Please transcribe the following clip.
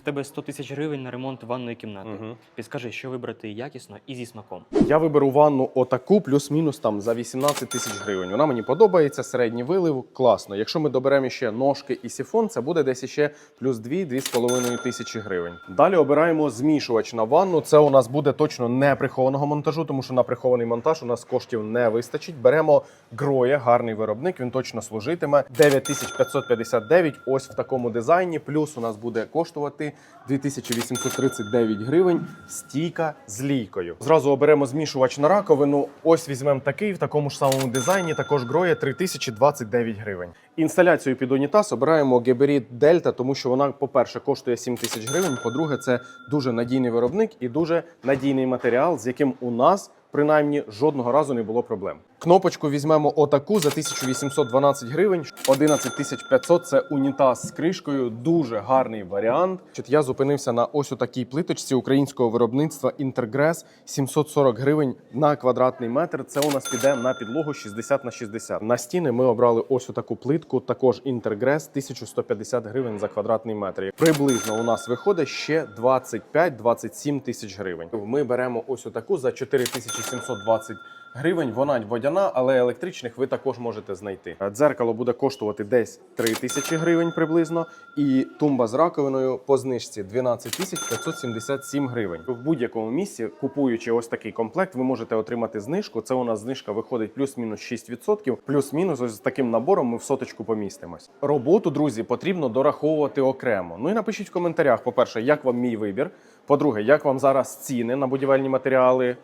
В тебе 100 тисяч гривень на ремонт ванної кімнати. Мгм. Підскажи, що вибрати якісно і зі смаком. Я виберу ванну отаку, плюс-мінус там за 18 тисяч гривень. Вона мені подобається, середній вилив, класно. Якщо ми доберемо ще ножки і сіфон, це буде десь ще плюс 2-2,5 тисячі гривень. Далі обираємо змішувач на ванну. Це у нас буде точно не прихованого монтажу, тому що на прихований монтаж у нас коштів не вистачить. Беремо Гроя, гарний виробник, він точно служитиме. 9559, ось в такому дизайні. Плюс у нас буде коштувати 2839 гривень стійка з лійкою. Зразу оберемо змішувач на раковину. Ось візьмемо такий в такому ж самому дизайні. Також гроє 3029 гривень. Інсталяцію під унітаз обираємо Geberit Delta, тому що вона, по-перше, коштує 7 тисяч гривень. По-друге, це дуже надійний виробник і дуже надійний матеріал, з яким у нас принаймні жодного разу не було проблем. Кнопочку візьмемо отаку за 1812 гривень. 11500 – це унітаз з кришкою. Дуже гарний варіант. Я зупинився на ось у такій плиточці українського виробництва Intergress 740 гривень на квадратний метр. Це у нас піде на підлогу 60 на 60. На стіни ми обрали ось таку плитку. Також Intergress 1150 гривень за квадратний метр. Приблизно у нас виходить ще 25-27 тисяч гривень. Ми беремо ось отаку за 4720 гривень. Вона водяна, але електричних ви також можете знайти. Дзеркало буде коштувати десь 3 тисячі гривень приблизно. І тумба з раковиною по знижці 12 тисяч 577 гривень. В будь-якому місці, купуючи ось такий комплект, ви можете отримати знижку. Це у нас знижка виходить плюс-мінус 6%. Плюс-мінус ось з таким набором ми в соточку помістимось. Роботу, друзі, потрібно дораховувати окремо. Ну і напишіть в коментарях, по-перше, як вам мій вибір. По-друге, як вам зараз ціни на будівельні матеріали?